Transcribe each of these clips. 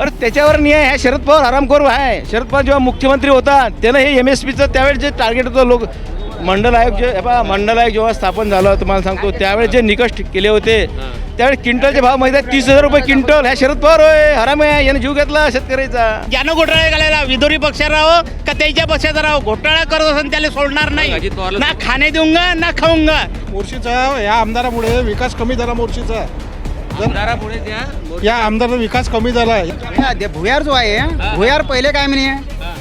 अरे त्याच्यावर नाही आहे. ह्या शरद पवार आरामखोर आहे. शरद पवार जेव्हा मुख्यमंत्री होता त्यानं हे एम एस पीचं त्यावेळेस जे टार्गेट होतं लोक मंडल आयोग जे पहा, मंडल आयोग जेव्हा स्थापन झालं तुम्हाला सांगतो त्यावेळेस जे निकष केले होते त्यावेळेस क्विंटलचे भाव माहिती आहे तीस हजार रुपये क्विंटल. ह्या शरद पवार होय हराम आहे याने जीव घेतला शेतकऱ्याचा. ज्यानं घोटाळा घालायला विदोरी पक्षात राहो का त्याच्या पक्षात राहो घोटाळा करत असेल त्याला सोडणार नाही. ना खाणे देऊंगा ना खाऊंगा मोर्शीचा या आमदारामुळे विकास कमी झाला मोर्शीचा. आमदारापुढे त्या या आमदाराचा विकास कमी झाला हा, ते भुयार जो आहे भुयार पहिले काय म्हणे?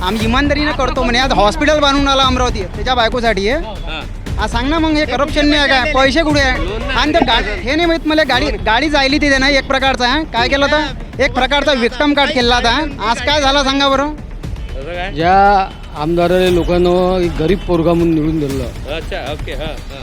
आम्ही इमानदारीने करतो म्हणे. आज हॉस्पिटल बांधून आला अमरावती त्याच्या बायकोसाठी. आहे हा सांग ना मग हे करप्शन नाही आहे काय? पैसे कुठे आहे? आणि ते गा- हे नाही माहीत मला गाडी गाडी जायली तिथे ना एक प्रकारचा हा. काय केलं होतं? एक प्रकारचा विक्टम कार्ड केला होता आज काय झाला सांगा बरं? ज्या आमदाराने लोकांना एक गरीब पोरगा म्हणून निवडून दिलं. अच्छा ओके हा हा.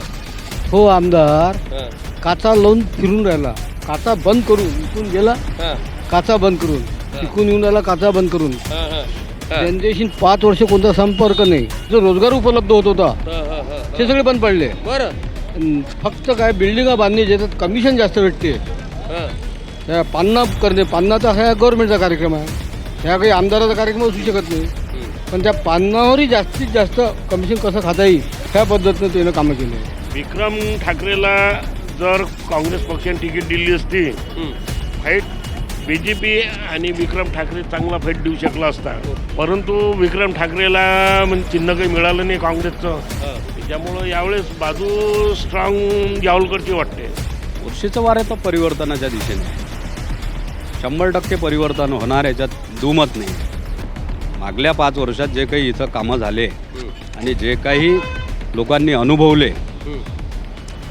तो आमदार हा, काचा लावून फिरून राहिला. काचा बंद करून इकून गेला हा, काचा बंद करून. इकून येऊन राहिला काचा बंद करून. हा, हा, हा, त्यांच्याशी पाच वर्ष कोणता संपर्क नाही. जो रोजगार उपलब्ध होत होता हा, हा, हा, हा. ते सगळे बंद पडले. बरं. अन फक्त काय बिल्डिंगा बांधणे ज्याच्यात कमिशन जास्त भेटते. हा, त्या पान्ना करणे पान्नाचा हा गव्हर्नमेंटचा कार्यक्रम आहे. ह्या काही आमदाराचा कार्यक्रम असू शकत नाही. पण त्या पान्नावरही जास्तीत जास्त कमिशन कसं खाता येईल ह्या पद्धतीनं त्यानं कामं केली. आहे विक्रम ठाकरेला जर काँग्रेस पक्षाने तिकीट दिली असती. फाईट बी जे पी आणि विक्रम ठाकरे चांगला फाईट देऊ शकला असता. परंतु विक्रम ठाकरेला म्हणजे चिन्ह काही मिळालं नाही काँग्रेसचं. त्याच्यामुळं यावेळेस बाजू स्ट्रॉंग यावलकरची वाटते. वर्षीचं वार आहे तर परिवर्तनाच्या दिशेने. शंभर टक्के परिवर्तन होणार याच्यात दुमत नाही. मागल्या पाच वर्षात जे काही इथं कामं झाले आणि जे काही लोकांनी अनुभवले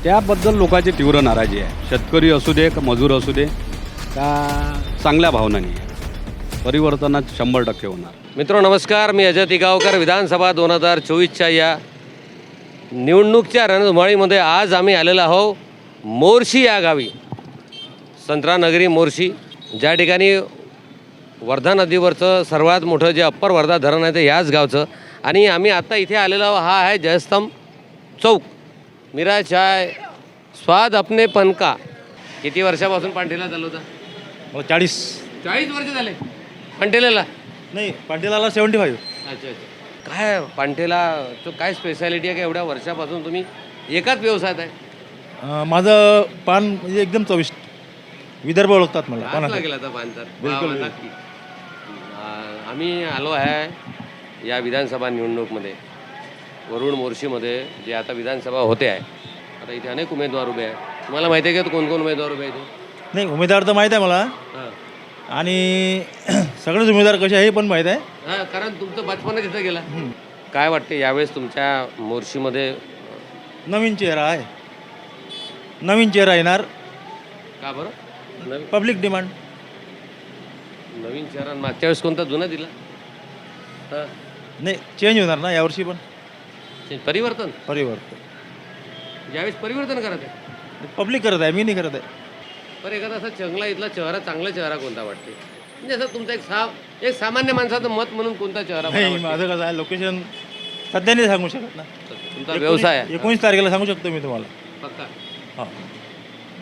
त्याबद्दल लोकांची तीव्र नाराजी आहे. शेतकरी असू दे का मजूर असू दे का चांगल्या भावनांनी आहे परिवर्तनात शंभर टक्के होणार. मित्र नमस्कार. मी अजय तिगावकर विधानसभा दोन हजार चोवीसच्या या निवडणूकच्या रणधुमाळीमध्ये आज आम्ही आलेलो आहो मोर्शी या गावी. संत्रानगरी मोर्शी. ज्या ठिकाणी वर्धा नदीवरचं सर्वात मोठं जे अप्पर वर्धा धरण आहे ते याच गावचं. आणि आम्ही आत्ता इथे आलेलो आहो हा आहे जयस्तंभ चौक. मीरा चाय स्वाद अपने पन का? किती वर्षापासून पांढरीला चालू होता? चाळीस. चाळीस वर्ष झाले. पांढरेला नाही पाटीलाला सेव्हन्टी फाईव्ह. अच्छा अच्छा. काय पांठेला तो काय स्पेशालिटी आहे का? एवढ्या वर्षापासून तुम्ही एकाच व्यवसायात आहे? माझं पान म्हणजे एकदम चविष्ट. विदर्भ ओळखतात मला लागेल आता पान तर. आ, आम्ही आलो आहे या विधानसभा निवडणूकमध्ये. वरुण मोर्शीमध्ये जे आता विधानसभा होते आहे आता इथे अनेक उमेदवार उभे आहे. तुम्हाला माहिती आहे का कोण कोण उमेदवार उभे आहे इथे नाही उमेदवार तर माहीत आहे मला. हां. आणि सगळेच उमेदवार कसे आहे हे पण माहीत आहे. हां कारण तुमचं बचपन तिथं गेला. काय वाटते यावेळेस तुमच्या मोर्शीमध्ये? नवीन चेहरा आहे. नवीन चेहरा येणार. का बरं? नवीन पब्लिक डिमांड नवीन चेहरा मागच्या वेळेस कोणता जुना दिला? हां. नाही चेंज होणार ना यावर्षी पण. ते परिवर्तन? परिवर्तन. यावेळेस परिवर्तन करत आहे. पब्लिक करत आहे मी नाही करत आहे. पण एखादा असा चांगला इथला चेहरा चांगला चेहरा कोणता वाटते? म्हणजे असं तुमचा एक सा एक सामान्य माणसाचं मत म्हणून कोणता चेहरा बरा नाही वाटते? माझं कसं आहे लोकेशन सध्या नाही सांगू शकत ना. तुमचा व्यवसाय आहे. एकोणीस तारखेला सांगू शकतो मी तुम्हाला. पक्का? हां.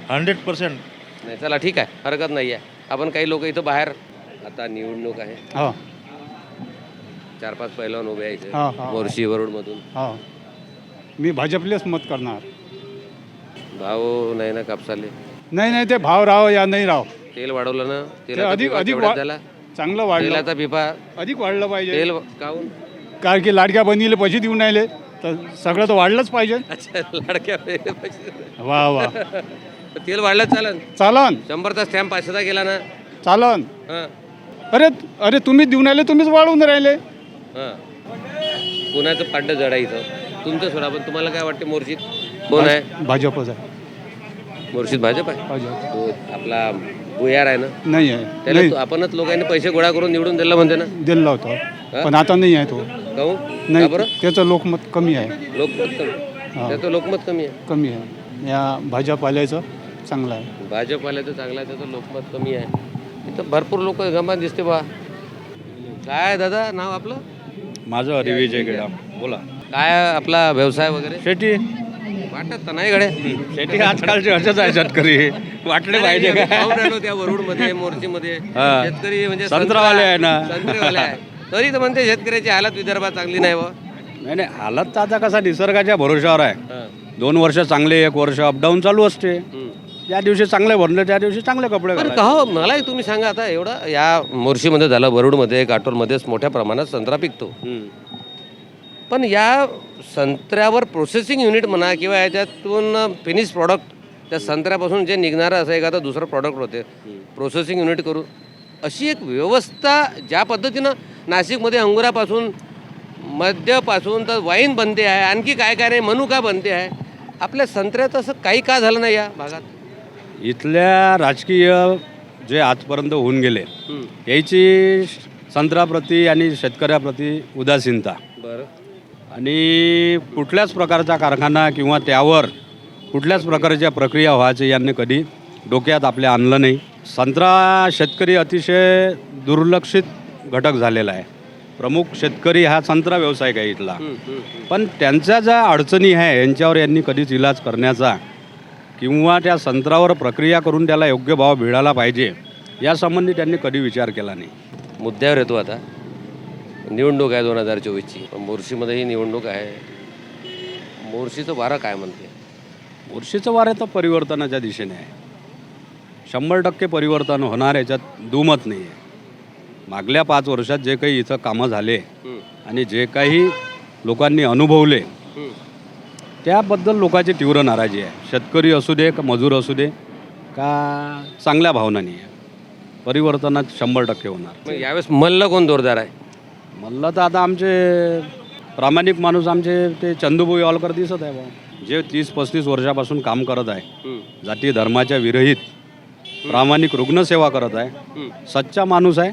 हंड्रेड पर्सेंट नाही चला ठीक आहे. हरकत नाही आहे आपण काही लोक इथं बाहेर आता निवडणूक आहे. हो. चार पाच पहिलवान उभे आहे इथे हा, हा. मोर्शी वरुडमधून. हो. मी भाजपलेच मत करणार. भाव नाही ना कापसाले. नाही नाही ते भाव राव या नाही राव तेल वाढवलं ना ते तेलाचा अधिक पिपा अधिक केवढ्यात वा- झाला. चांगलं वाढलं. तेलाचा पिपा. अधिक वाढलं पाहिजे. तेल काऊन? कारण की लाडक्या बहिणीला पैसे देऊन राहिले. तर सगळं तर वाढलंच पाहिजे. अच्छा लाडक्या वा वा. तेल वाढलं चालन. चालन. शंभरचा स्टॅम्प पाचशेचा गेला ना. चालन. हां. अरे अरे तुम्हीच देऊन राहिले तुम्हीच वाढवून राहिले. हां. कोणाचं पाड्ड जड आहे इथं तुमचं सोडा पण तुम्हाला काय वाटते मोर्शीत कोण आहे? भाजपच आहे. मोर्शीत भाजप आहे? भाजप. तो आपला भुयार आहे ना? नाही आहे. त्याला नाही. तो- आपणच लोकांनी पैसे गोळा करून निवडून दिला म्हणते ना? दिला होता. पण आता नाही आहे तो. काहून? का नाही बरं? त्याचं लोकमत कमी आहे. लोकमत कमी. हा. त्याचं लोकमत कमी आहे? कमी आहे. या भाजप आल्याचं चांगलं आहे. भाजप आल्याचं चांगलं आहे त्याचं लोकमत कमी आहे. इथं भरपूर लोक गमात दिसते बा. काय दादा नाव आपलं? माझं हरिविजय गेडा बोला. काय आपला व्यवसाय वगैरे? शेती. वाटत तर नाही गड्या. शेती आजकालचे असेच आहे शेतकरी. वाटले पाहिजे. का पाहून राहिलो त्या वरुडमध्ये मोर्चीमध्ये. शेतकरी म्हणजे संत्रावाले आहे ना. संत्रेवाले आहे. तरी तर म्हणते शेतकऱ्याची हालत विदर्भात चांगली नाही बा नाही नाही. हालत तर आता कसा निसर्गाच्या भरोशावर आहे. दोन वर्ष चांगले एक वर्ष अपडाऊन चालू असते. ज्या दिवशी चांगले भरले त्या दिवशी चांगले कपडे घालायचे. का हो मला तुम्ही सांगा आता एवढं या मोर्शीमध्ये झालं वरुडमध्ये काटोलमध्येच मोठ्या प्रमाणात संत्रा पिकतो हम्म. पण या संत्र्यावर प्रोसेसिंग युनिट म्हणा किंवा याच्यातून फिनिश प्रॉडक्ट त्या संत्र्यापासून जे निघणारं असं एखादं दुसरं प्रॉडक्ट होते प्रोसेसिंग युनिट करू अशी एक व्यवस्था ज्या पद्धतीनं नाशिकमध्ये अंगुरापासून मद्यपासून तर वाईन बनते आहे आणखी काय काय नाही मनुका बनते आहे आपल्या संत्र्यात असं काही का झालं नाही या भागात इथल्या राजकीय जे आजपर्यंत होऊन गेले. याची संत्राप्रती आणि शेतकऱ्याप्रती उदासीनता. बरं. आणि कुठल्याच प्रकारचा कारखाना किंवा त्यावर कुठल्याच प्रकारच्या प्रक्रिया व्हायचे यांनी कधी डोक्यात आपल्या आणलं नाही. संत्रा शेतकरी अतिशय दुर्लक्षित घटक झालेला आहे. प्रमुख शेतकरी हा संत्रा व्यवसायिक आहे इथला. पण त्यांच्या ज्या अडचणी आहे यांच्यावर यांनी कधीच इलाज करण्याचा किंवा त्या संत्र्यावर प्रक्रिया करून त्याला योग्य भाव मिळाला पाहिजे यासंबंधी त्यांनी कधी विचार केला नाही. मुद्द्यावर येतो आता. निवडणूक आहे दोन हजार चोवीसची. मोर्शीमध्येही निवडणूक आहे. मोर्शीचं वारं काय म्हणते? वर्षीचं वार तर परिवर्तनाच्या दिशेने आहे. शंभर टक्के परिवर्तन होणार याच्यात दुमत नाही आहे. मागल्या पाच वर्षात जे काही इथं कामं झाले आणि जे काही लोकांनी अनुभवले त्याबद्दल लोकांची तीव्र नाराजी आहे. शेतकरी असू दे का मजूर असू दे का चांगल्या भावनाने आहे. परिवर्तनात शंभर टक्के होणार. मग यावेळेस मल्ल कोण जोरदार आहे? म्हणलं तर आता आमचे प्रामाणिक माणूस आमचे ते चंदूभाई ऑलकर दिसत आहे बा जे तीस पस्तीस वर्षापासून काम करत आहे. जाती धर्माच्या विरहित प्रामाणिक रुग्णसेवा करत आहे. सच्चा माणूस आहे.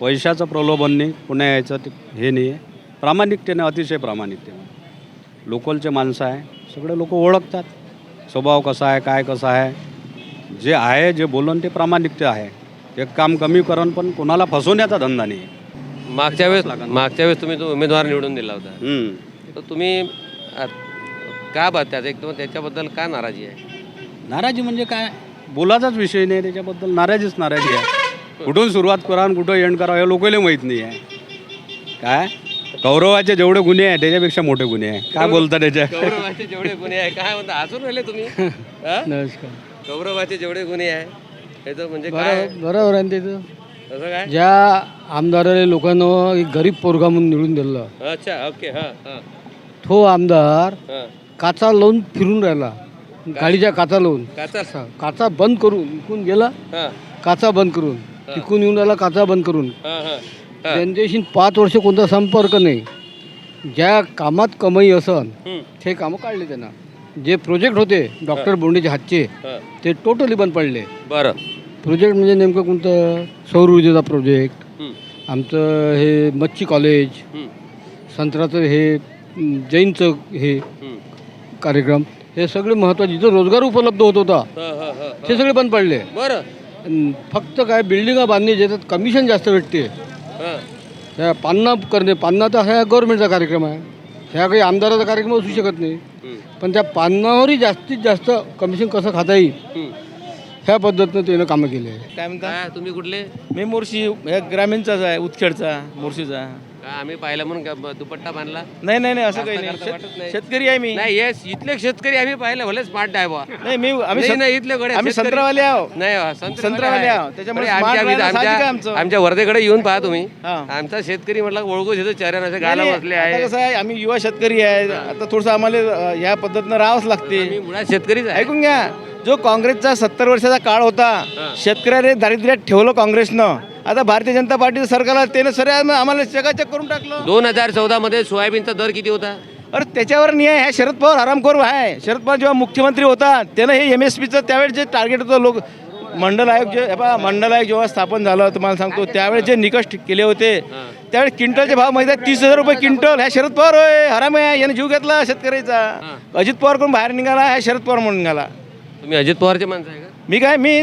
पैशाचं प्रलोभन नाही पुण्या यायचं ते हे नाही आहे. प्रामाणिकतेने अतिशय प्रामाणिकतेने. लोकलचे माणसं आहे. सगळे लोक ओळखतात. स्वभाव कसा आहे काय कसा आहे? जे आहे जे बोलून ते प्रामाणिकते आहे. एक काम कमी करण पण कोणाला फसवण्याचा धंदा नाही. आहे. मागच्या वेळेस मागच्या वेळेस तुम्ही तो उमेदवार निवडून दिला होता. हम्म. तर तुम्ही का एक तर त्याच्याबद्दल का नाराजी आहे? नाराजी म्हणजे काय? बोलाचाच विषय नाही त्याच्याबद्दल नाराजीच नाराजी आहे. कुठून सुरुवात करा आणि कुठं एंड करा हे लोकांना माहीत नाही आहे. काय? गौरवाचे जेवढे गुन्हे आहे त्याच्यापेक्षा मोठे गुन्हे आहे. काय बोलता त्याच्या? गौरवाचे जेवढे गुन्हे आहे काय म्हणता हसून राहिले तुम्ही? हा? नमस्कार. गौरवाचे जेवढे गुन्हे आहे त्याचं म्हणजे काय? बरोबर बरोबर आहे ना त्याचं काय? ज्या आमदाराने लोकांना एक गरीब पोरगा म्हणून निवडून दिलं. अच्छा ओके हां हां. तो आमदार हां. काचा लावून फिरून राहिला. गाडीच्या काचा लावून. काचा? बंद करून इकून गेला. हां. काचा बंद करून. तिकून येऊन राहिला काचा बंद करून. हां हां. त्यांच्याशी पाच वर्ष कोणता संपर्क नाही. ज्या कामात कमाई असन. ते कामं काढले त्यांना. जे प्रोजेक्ट होते डॉक्टर बोंडेच्या हातचे ते टोटली बंद पडले. बरं. प्रोजेक्ट म्हणजे नेमकं कोणतं? सौर ऊर्जेचा प्रोजेक्ट. आमचं हे मच्छी कॉलेज. संत्राचं हे जैनचं हे. कार्यक्रम. हे सगळे महत्त्वाचे जिथं रोजगार उपलब्ध होत होता ते सगळे बंद पडले. बरं. फक्त काय बिल्डिंगा बांधणे ज्याच्यात कमिशन जास्त भेटते हां. त्या पान्ना करणे पान्ना तर हा गव्हर्नमेंटचा कार्यक्रम आहे. ह्या काही आमदाराचा कार्यक्रम असू शकत नाही. पण त्या पान्नावरही जास्तीत जास्त कमिशन कसं खाता येईल. ह्या पद्धतीनं त्यानं कामं केली आहे. काय म्हणता? तुम्ही कुठले? मी मोर्शी या ग्रामीणचाच आहे उतखेडचा मोर्शीचा आम्ही पाहिलं म्हणून का दुपट्टा बांधला? नाही नाही नाही असं काही नाही. वाटत शेतकरी आहे मी. नाही येस इथले शेतकरी आम्ही पाहिले भले स्मार्ट आहे बा नाही मी आम्ही नाही सं- नाही इथले गडे आम्ही शेतकरी- संत्रावाले आहो नाही हो, संत्र्यावाले आहे. आहो. त्याच्यामुळे आमच्या राहायला आमच्या- साहजिक आहे आमचं. आमच्या वर्धेकडे येऊन पहा तुम्ही. हा. आमचा शेतकरी म्हटलं ओळखू शेत चेहऱ्यानं असे गाला नाही, बसले आता आहे कसं आहे आम्ही युवा शेतकरी आहे. आता थोडंसं आम्हाला अ, ह्या पद्धतीनं राहावंच लागते. मुळात शेतकरीच आहे. ऐकून घ्या जो काँग्रेसचा सत्तर वर्षाचा काळ होता शेतकऱ्याने दारिद्र्यात ठेवलं काँग्रेसनं. आता भारतीय जनता पार्टीचं सरकारला त्यानं सर आम्हाला चकाचक करून टाकलं. दोन हजार चौदा मध्ये सोयाबीनचा दर किती होता? अरे त्याच्यावर नाही आहे. ह्या शरद पवार आरामखोर आहे. शरद पवार जेव्हा मुख्यमंत्री होता त्यानं हे एम एस पीचं त्यावेळेस जे टार्गेट होतं लोक मंडल आयोग जे हे पहा मंडल आयोग जेव्हा स्थापन झालं तुम्हाला सांगतो त्यावेळेस जे निकष केले होते त्यावेळेस क्विंटलचे भाव माहिती आहे तीस हजार रुपये क्विंटल. ह्या शरद पवार होय हराम आहे याने जीव घेतला शेतकऱ्याचा. अजित पवार कोण बाहेर निघाला ह्या शरद पवार म्हणून निघाला. तुम्ही अजित पवारचे माणसं आहे का? मी काय मी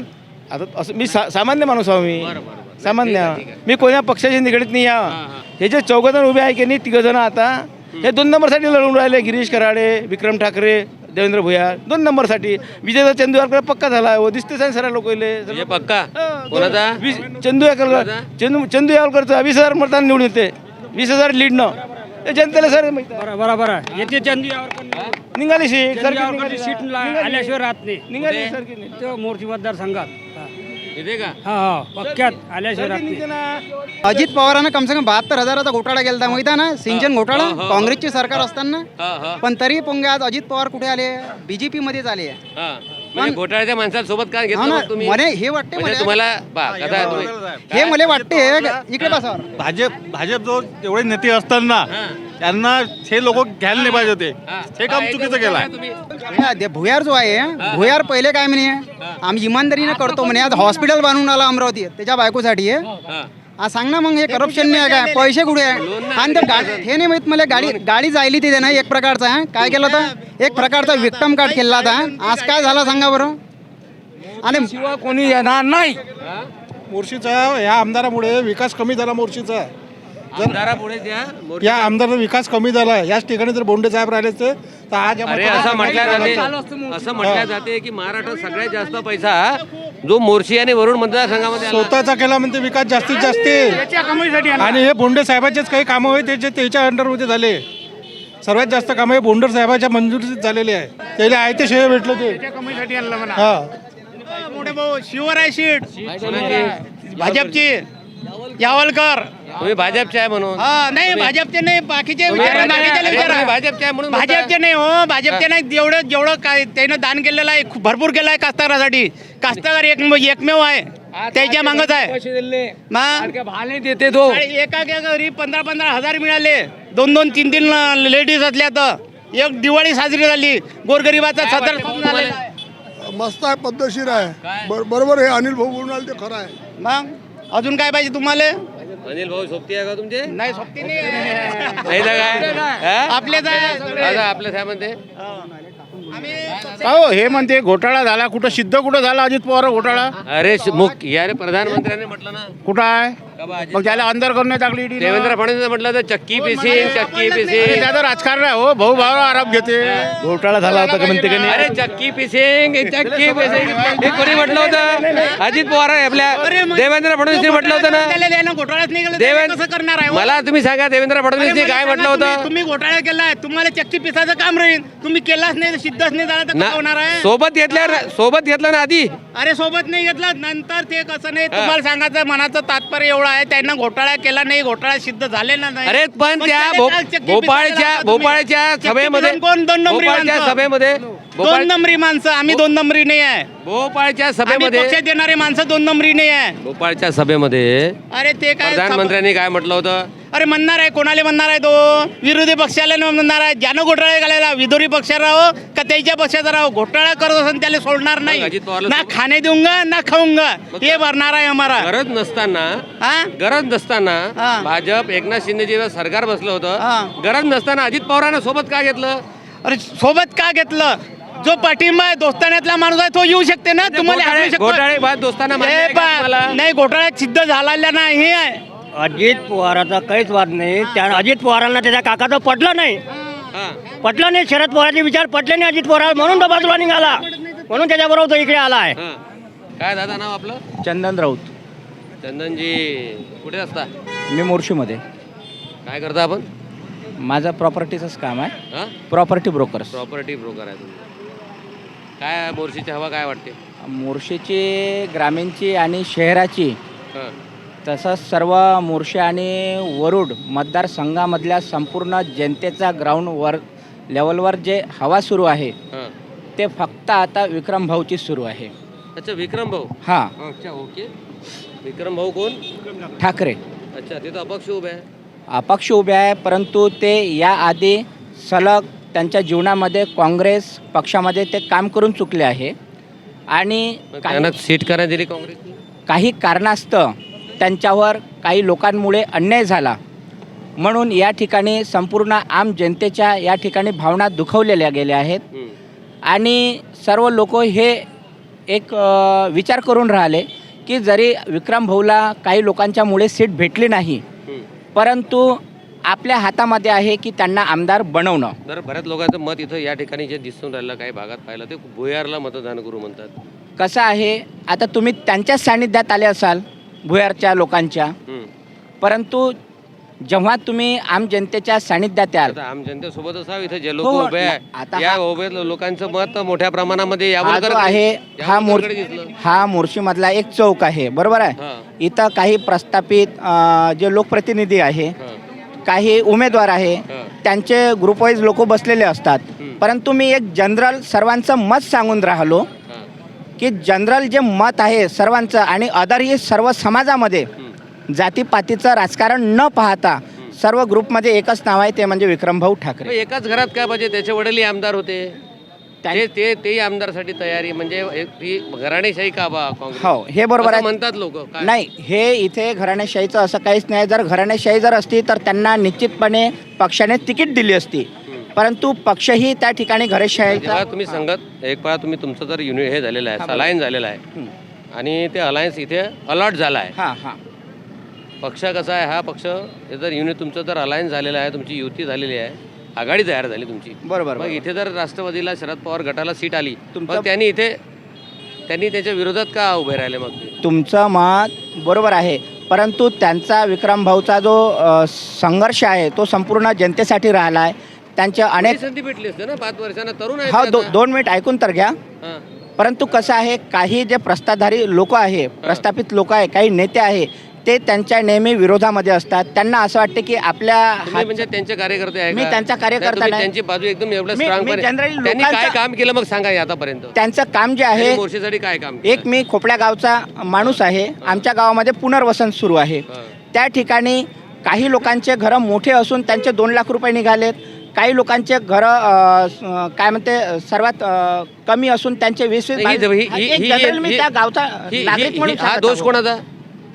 आता असं मी सा सामान्य माणूस आहो मी. बरं. सामान्य. मी कोणत्या पक्षाशी निगडीत नाही या. हे जे चौघजण उभे आहे की नाही तिघजण आता हे दोन नंबरसाठी लढून राहिले गिरीश कराडे विक्रम ठाकरे देवेंद्र भुयार. दोन नंबरसाठी. विजय चंदूरकर पक्का झाला. हो दिसतेच आहे सर लोक विजय पक्का? कोणाचा? चंदू यावलकर चंदू चंदू यावलकरचा. वीस हजार मतदान निवडून येते. वीस हजार लीडनं. जनतेला सर. बरोबर आहे. येते चंदी निघाली सीट. सीट आल्याशिवाय राहत नाही. निघाली. तो मोर्ची मतदारसंघात. येते का? हा हा पक्क्यात आल्याशिवाय राहत निघते ना. अजित पवारांना कम से कम बहात्तर हजाराचा घोटाळा केला माहिती आहे ना सिंचन घोटाळा काँग्रेसचे सरकार असताना. हा हा. पण तरी पोंगे आज अजित पवार कुठे आले? बीजेपी मध्येच आले. हा. म्हणजे घोटाळ्याच्या माणसासोबत काय हा घेतलं ना मग तुम्ही? मला हे वाटते म्हणजे मला. तुम्हाला आहे तुम्ही. हे मला वाटते. इकडे बसा. भाजप भाजप जो एवढे नेते असताना हा. त्यांना हे लोक घ्यायला नाही पाहिजे होते. हा. काम काय चुकीचं हा, ते भुयार जो आहे भुयार पहिले काय म्हणे? आम्ही इमानदारीने करतो म्हणे. आज हॉस्पिटल बांधून आला अमरावती त्याच्या बायकोसाठी. आहे हा. सांग ना मग हे करप्शन नाही आहे काय? पैसे कुठे आहे? आणि ते गाडी हे नाही माहीत मला गाडी गाडी जायली तिथे ना एक प्रकारचा. हा. काय केलं होतं? एक प्रकारचा विक्टम कार्ड केला होता. आज काय झाला सांगा बरं? आणि कोणी येणार नाही. मोर्शीचा या आमदारामुळे विकास कमी झाला मोर्शीचा आमदारापुढे द्या मोर्चा. या आमदाराचा विकास कमी झाला याच ठिकाणी जर बोंडे साहेब राहिले असते तर आज या अरे मतदारात असं म्हटलं जाते असं म्हटलं जाते की महाराष्ट्रात सगळ्यात जास्त पैसा जो मोर्शी आणि वरुण मतदारसंघामध्ये आला. स्वतःचा केला म्हणते विकास जास्तीत जास्त. आणि हे बोंडे साहेबाचेच काही कामं होते त्याचे त्याच्या अंडरमध्ये झाले. सर्वात जास्त कामं हे बोंडर साहेबाच्या मंजुरीत झालेले आहे. त्याला आहे ते शेय भेटलं ते. हा. मोठे भाऊ शिवर आहे सीट कोणाची? भाजपची यावलकर. तुम्ही भाजपचे आहे म्हणून. हा नाही भाजपचे नाही बाकीचे तुम्ही विचारा, भाजप- बाकीच्याला अरे, विचारा. तुम्ही भाजपचे आहे म्हणून म्हणता. भाजपचे नाही हो भाजपचे नाही जेवढं जेवढं काय त्यानं दान केलेलं आहे खूप भरपूर केलं आहे कास्तकारासाठी. कास्तकार एक एकमेव आहे त्याच्या मागच आहे. मग भाले देते तो. आणि एका एका घरी पंधरा पंधरा हजार मिळाले. दोन दोन तीन तीन लेडीज असल्या तर. एक दिवाळी साजरी झाली. गोरगरिबाचा सदर. मस्त आहे पद्धतशीर आहे. बर- बरोबर हे अनिल भाऊ बोलून आले ते खरं आहे. मग? अजून काय पाहिजे तुम्हाला? अनिल भाऊ सोबती आहे का तुमचे? नाही सोबती नाही काय? आपलेच आहे. सगळे. आता आपल्या साहेबांमध्ये हो हे म्हणते घोटाळा झाला कुठं? सिद्ध कुठं झाला अजित पवार घोटाळा? अरे श- मुख या रे प्रधानमंत्र्यांनी म्हटलं ना. कुठं आहे? मग त्याला अंदर करण्यात टाकली. देवेंद्र फडणवीस म्हटलं तर चक्की पिसीन चक्की अरे पिसीन त्याचं राजकारण आहे हो भाऊ भाऊ आराम घेते. घोटाळा झाला होता का म्हणते का नाही? अरे चक्की पिसिंग चक्की पिसिंग. हे कोणी म्हटलं होतं? अजित पवार आहे आपल्या. देवेंद्र फडणवीसने म्हटलं होतं ना? घोटाळाच नाही केला कसं करणार आहे देवेंद्र हो? मला तुम्ही सांगा देवेंद्र मला काय म्हटलं होतं? तुम्ही घोटाळा केलाय तुम्हाला चक्की पिसाचं काम राहील. तुम्ही केलाच नाही सिद्धच नाही झाला तर होणार आहे? सोबत घेतल्यावर सोबत घेतलं ना आधी? अरे सोबत नाही घेतलं नंतर ते कसं नाही तुम्हाला सांगायचं मनाचं तात्पर्य एवढं आहे त्यांना घोटाळा केला नाही घोटाळा सिद्ध झालेला नाही अरे पण त्या भोपाळच्या भोपाळच्या सभेमध्ये पिसायला कोण दोन नंबरी भोपाळच्या? सभेमध्ये दोन भोपाळ नंबरी माणसं आम्ही दोन नंबरी नाही आहे. भोपाळच्या आम्ही सभेमध्ये पक्षात येणारे माणसं दोन नंबरी नाही आहे. भोपाळच्या सभेमध्ये अरे ते काय प्रधानमंत्र्यांनी काय म्हटलं होतं? अरे म्हणणार आहे कोणाला म्हणणार आहे तो? विरोधी पक्षाला न म्हणणार आहे. ज्यानं घोटाळा घालायला विरोधी पक्षात राहो का त्याच्या पक्षात राहो घोटाळा करत असेल त्याला सोडणार मग नाही अजित पवारला ना सोड- खाणे देऊंगा ना खाऊंगा हे भरणार आहे आम्हाला. गरज नसताना हा गरज नसताना हा. भाजप एकनाथ शिंदे जेव्हा सरकार बसलं हा. होतं गरज नसताना अजित पवारांना सोबत का घेतलं? अरे सोबत का घेतलं? जो पाठिंबा आहे दोस्तान्यातला माणूस आहे तो येऊ शकते ना? तुम्हाला घोटाळे हाकलू शकतो. घोटाळे बाद दोस्ताना मान्य हे आहे का पहा, तुम्हाला? नाही घोटाळा सिद्ध झालेला नाही हे आहे. अजित पवाराचा काहीच वाद नाही. त्या अजित पवारांना त्याच्या काकाचं पटलं नाही. हा. पटलं नाही शरद पवारांचे विचार पटले नाही अजित पवार. म्हणून तो बाजूला निघाला. म्हणून त्याच्याबरोबर तो इकडे आला आहे. हा. काय दादा नाव आपलं? चंदन राऊत. चंदनजी कुठे असता? मी मोर्शीमध्ये. काय करता आपण? माझं प्रॉपर्टीचंच काम आहे. हा? प्रॉपर्टी ब्रोकर्स प्रॉपर्टी ब्रोकर आहे तुम्ही. काय मोर्शीची हवा काय वाटते? मोर्शीची ग्रामीणची आणि शहराची हा. तसंच सर्व मोर्शी आणि वरुड मतदारसंघामधल्या संपूर्ण जनतेचा ग्राउंडवर लेवलवर जे हवा सुरू आहे हा. ते फक्त आता विक्रम भाऊची सुरू आहे. अच्छा विक्रम भाऊ? हां. अच्छा ओके. विक्रम भाऊ कोण? ठाकरे. अच्छा ते तर अपक्ष उभे आहे. अपक्ष उभे आहे परंतु ते याआधी सलग त्यांच्या जीवनामध्ये काँग्रेस पक्षामध्ये ते काम करून चुकले आहे आणि मग काही त्यांना सीट करायला दिली काँग्रेसने काही कारणास्तव त्यांच्यावर काही लोकांमुळे अन्याय झाला म्हणून या ठिकाणी संपूर्ण आम जनतेच्या या ठिकाणी भावना दुखवलेल्या गेल्या आहेत. आणि सर्व लोक हे एक अ, विचार करून राहिले की जरी विक्रम भाऊला काही लोकांच्यामुळे सीट भेटली नाही. परंतु आपल्या हातामध्ये आहे की त्यांना आमदार बनवणं? तर बऱ्याच लोकांचं मत इथं या ठिकाणी जे दिसून राहिलं काही भागात पाहिलं ते भुयारला मतदान करू म्हणतात. कसं आहे? आता तुम्ही त्यांच्याच सान्निध्यात आले असाल भुयारच्या लोकांच्या. हम्म. परंतु जेव्हा तुम्ही आम जनतेच्या सान्निध्यात याल आता आम जनतेसोबत असावं इथे जे लोक हो, उभे आहे या हा- उभे लोकांचं मत मोठ्या प्रमाणामध्ये हा जो आहे हा मोर यावलकरकडे दिसलं हा मोर्शीमधला एक चौक आहे बरोबर आहे? हा. इथं काही प्रस्थापित अं, जे लोकप्रतिनिधी आहे हा. काही उमेदवार आहे. त्यांचे ग्रुप वाईज लोक बसलेले असतात. परंतु मी एक जनरल सर्वांचं मत सांगून राहिलो. की जनरल जे मत आहे सर्वांचं आणि अदर ही सर्व समाजामध्ये जातीपातीचं राजकारण न पाहता सर्व ग्रुपमध्ये एकच नाव आहे ते म्हणजे विक्रमभाऊ ठाकरे एकाच घरात काय पाहिजे त्याचे वडीलही आमदार होते ते ते तेही आमदारसाठी तयारी म्हणजे ती घराणेशाही का बा काँग्रेस? हो हे बरोबर असं आहे. म्हणतात लोक? नाही हे इथे घराणेशाहीचं असं काहीच नाही. जर घराणेशाही जर असती तर त्यांना निश्चितपणे पक्षाने तिकीट दिली असती. परंतु पक्षही त्या ठिकाणी घराणेशाहीचा जेव्हा तुम्ही सांगत एक वेळा तुम्ही तुमचं जर युनिट हे झालेलं हा, आहे. अलायन्स झालेलं आहे. हं. आणि ते अलायन्स इथे अलॉट झाला आहे. हां हां. पक्ष कसा आहे? हा पक्ष हे जर युनिट तुमचं जर अलायन्स झालेलं आहे तुमची युती झालेली आहे. आघाडी तयार झाली तुमची बरोबर मग. इथे जर राष्ट्रवादीला शरद पवार गटाला सीट आली तुमचं- त्यांनी इथे त्यांनी त्याच्या विरोधात का उभे राहिले मग तुमचं मत बरोबर आहे परंतु त्यांचा विक्रम भाऊचा जो संघर्ष आहे तो संपूर्ण जनतेसाठी राहिला आहे त्यांचे अनेक संधी भेटली असते ना पाच वर्षांना तरुण हा ते दो. दोन मिनिट ऐकून तर घ्या हां. परंतु कसं आहे काही जे प्रस्ताधारी लोक आहे प्रस्थापित लोक आहे काही नेते आहे ते त्यांच्या नेहमी विरोधामध्ये असतात त्यांना असं वाटते की आपल्या तुम्ही म्हणजे त्यांचे कार्यकर्ते आहे मी का? त्यांचा कार्यकर्ता नाही, तुम्ही नाही. त्यांची बाजू एकदम एवढं मी- स्ट्रॉंग मी generally त्यांनी काय लोकांचा- काम केलं मग सांगा हे आतापर्यंत त्यांचं काम जे आहे मोर्चेसाठी काय काम केलं? एक मी खोपड्या गावचा माणूस आहे आमच्या गावामध्ये पुनर्वसन सुरू आहे हां. त्या ठिकाणी काही लोकांचे घरं मोठे असून त्यांचे दोन लाख रुपये निघालेत काही लोकांचे घरं अ, स- अ, काय म्हणते अ, सर्वात अ, कमी असून त्यांचे वीस वीस नाही, ही- ही- ही- जनरल मी ही- त्या गावचा ही- नागरिक ही- म्हणून ही- हा सांगत दोष आहो. कोणाचा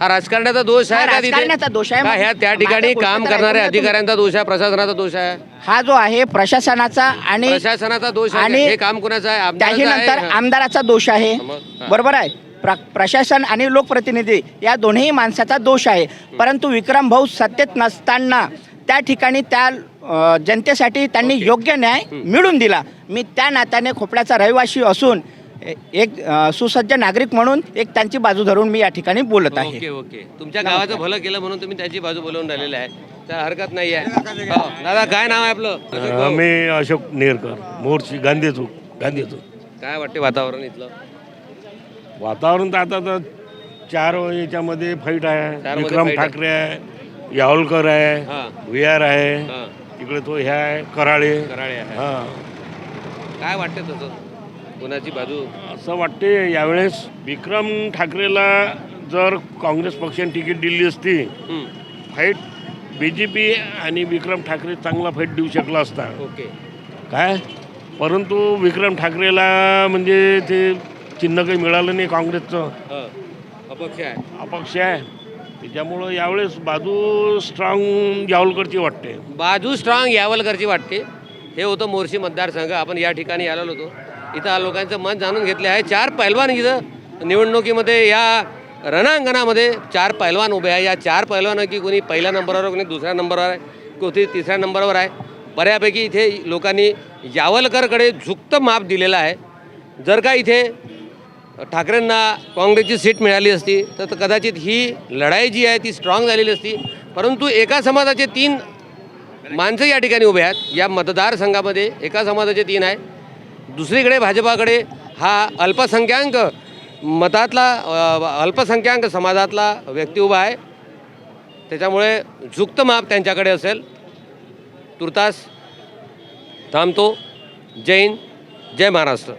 हा राजकारण्याचा दोष आहे का तिथे? राजकारण्याचा दोष आहे. का ह्या त्या ठिकाणी माझ्या काम गोष्ट तर करणाऱ्या ऐकून घ्या अधिकाऱ्यांचा दोष आहे प्रशासनाचा दोष आहे? हा जो आहे प्रशासनाचा आणि प्रशासनाचा दोष आहे आणि हे काम कोणाचं आहे? त्याही आमदाराचं आहे? नंतर आमदाराचा दोष आहे. मग, हा. बरोबर आहे? प्र प्रशासन आणि लोकप्रतिनिधी या दोन्ही माणसाचा दोष आहे. परंतु विक्रम भाऊ सत्तेत नसताना त्या ठिकाणी त्या अ, जनतेसाठी त्यांनी योग्य न्याय मिळून दिला. मी त्या नात्याने खोपड्याचा रहिवासी असून एक सुसज्ज नागरिक म्हणून एक त्यांची बाजू धरून मी या ठिकाणी बोलत आहे. Okay okay. तुमच्या गावाचं भलं केलं म्हणून तुम्ही त्याची बाजू बोलवून राहिलेले आहे. तर हरकत नाही आहे. हो. दादा काय नाव आहे आपलं? मी अशोक नेरकर मोर्ची गांधी चौक गांधी चौक काय वाटते वातावरण इथलं? वातावरण तर आता तर चार याच्यामध्ये फाईट आहे. चारमध्ये विक्रम fight आहे. ठाकरे आहे यावलकर आहे हां. विहार आहे हां. इकडे तो ह्या आहे कराळे. कराळे आहे. हां. काय वाटते तसं कोणाची बाजू? असं वाटते यावेळेस विक्रम ठाकरेला जर काँग्रेस पक्षाने तिकीट दिली असती. फाईट बी जे पी आणि विक्रम ठाकरे चांगला फाईट देऊ शकला असता. ओके. काय? परंतु विक्रम ठाकरेला म्हणजे ते चिन्ह काही मिळालं नाही काँग्रेसचं. हं. अपक्ष आहे. अपक्ष आहे. त्याच्यामुळं यावेळेस बाजू स्ट्रॉंग यावलकरची वाटते. बाजू स्ट्रॉंग यावलकरची वाटते. हे होतं मोर्शी मतदारसंघ. आपण या ठिकाणी आलेलो होतो. इथं लोकांचं मन जाणून घेतले आहे. चार पैलवान इथं निवडणुकीमध्ये या रणांगणामध्ये चार पैलवान उभे आहे. या चार पैलवानांकी कोणी पहिल्या नंबरवर कोणी दुसऱ्या नंबरवर आहे कोणी तिसऱ्या नंबरवर आहे. बऱ्यापैकी इथे लोकांनी यावलकरकडे झुकतं माप दिलेलं आहे. जर का इथे ठाकरेंना काँग्रेसची सीट मिळाली असती तर कदाचित ही लढाई जी आहे ती स्ट्रॉंग झालेली असती. परंतु एका समाजाचे तीन माणसं या ठिकाणी उभे आहेत. या मतदारसंघामध्ये एका समाजाचे तीन आहे. दुसरीकडे भाजपाकडे हा अल्पसंख्याक मतातला अल्पसंख्याक समाजातला व्यक्ती उभा आहे. त्याच्यामुळे झुकतं माप त्यांच्याकडे असेल. तुर्तास थांबतो. जैन जय महाराष्ट्र.